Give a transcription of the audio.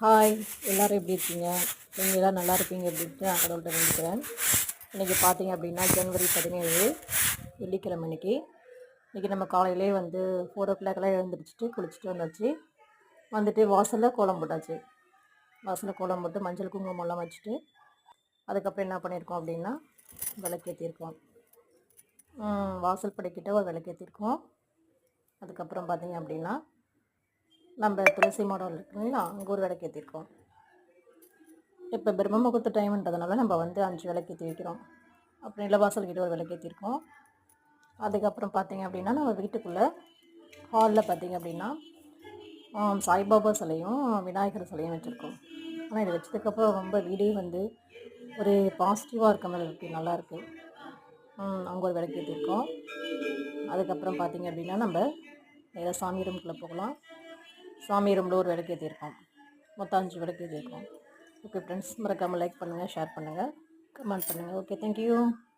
Hi எல்லோரும் எப்படி இருக்கீங்க? நீங்கள் எல்லாம் நல்லா இருப்பீங்க அப்படின்ட்டு நான் கடவுள்கிட்ட நினைக்கிறேன் இன்றைக்கி பார்த்தீங்க அப்படின்னா ஜனவரி பதினேழு வெள்ளிக்கிழமை இன்னைக்கு. இன்றைக்கி நம்ம காலையிலே வந்து ஃபோர் ஓ கிளாக்லாம் எழுந்திரிச்சிட்டு குளிச்சுட்டு வந்தாச்சு. வந்துட்டு வாசலில் கோலம் போட்டாச்சு. வாசலில் கோலம் போட்டு மஞ்சள் குங்குமம்லாம் வச்சுட்டு அதுக்கப்புறம் என்ன பண்ணியிருக்கோம் அப்படின்னா விளக்கேற்றிருக்கோம் வாசல் படிக்கிட்ட ஒரு விளக்கேற்றிருக்கோம் அதுக்கப்புறம் பார்த்தீங்க அப்படின்னா நம்ம துளசி மாடம் இருக்குங்களா அங்கே ஒரு விளக்கு ஏற்றிருக்கோம் இப்போ பிரம்ம முகூர்த்த டைம்ன்றதுனால நம்ம வந்து அஞ்சு விளக்கு ஏற்றி வைக்கிறோம். அப்புறம் இளவாசல் கிட்ட ஒரு விளக்கு ஏற்றிருக்கோம் அதுக்கப்புறம் பார்த்தீங்க அப்படின்னா நம்ம வீட்டுக்குள்ளே ஹாலில் பார்த்தீங்க அப்படின்னா சாய்பாபா சிலையும் விநாயகர் சிலையும் வச்சுருக்கோம். ஆனால் இதை வச்சதுக்கப்புறம் ரொம்ப வீடே வந்து ஒரு பாசிட்டிவாக இருக்க மாதிரி இருக்குது நல்லாயிருக்கு அங்கே ஒரு விளக்கு ஏற்றிருக்கோம் அதுக்கப்புறம் பார்த்தீங்க அப்படின்னா நம்ம நேராக சாமி ரூம்குள்ளே போகலாம். சாமி ரூமில் ஒரு விளக்கு ஏற்றிருக்கோம் மொத்தம் அஞ்சு விளக்கு ஏற்றிருக்கோம் ஓகே ஃப்ரெண்ட்ஸ் மறக்காமல் லைக் பண்ணுங்கள் ஷேர் பண்ணுங்கள் கமெண்ட் பண்ணுங்கள் ஓகே தேங்க்யூ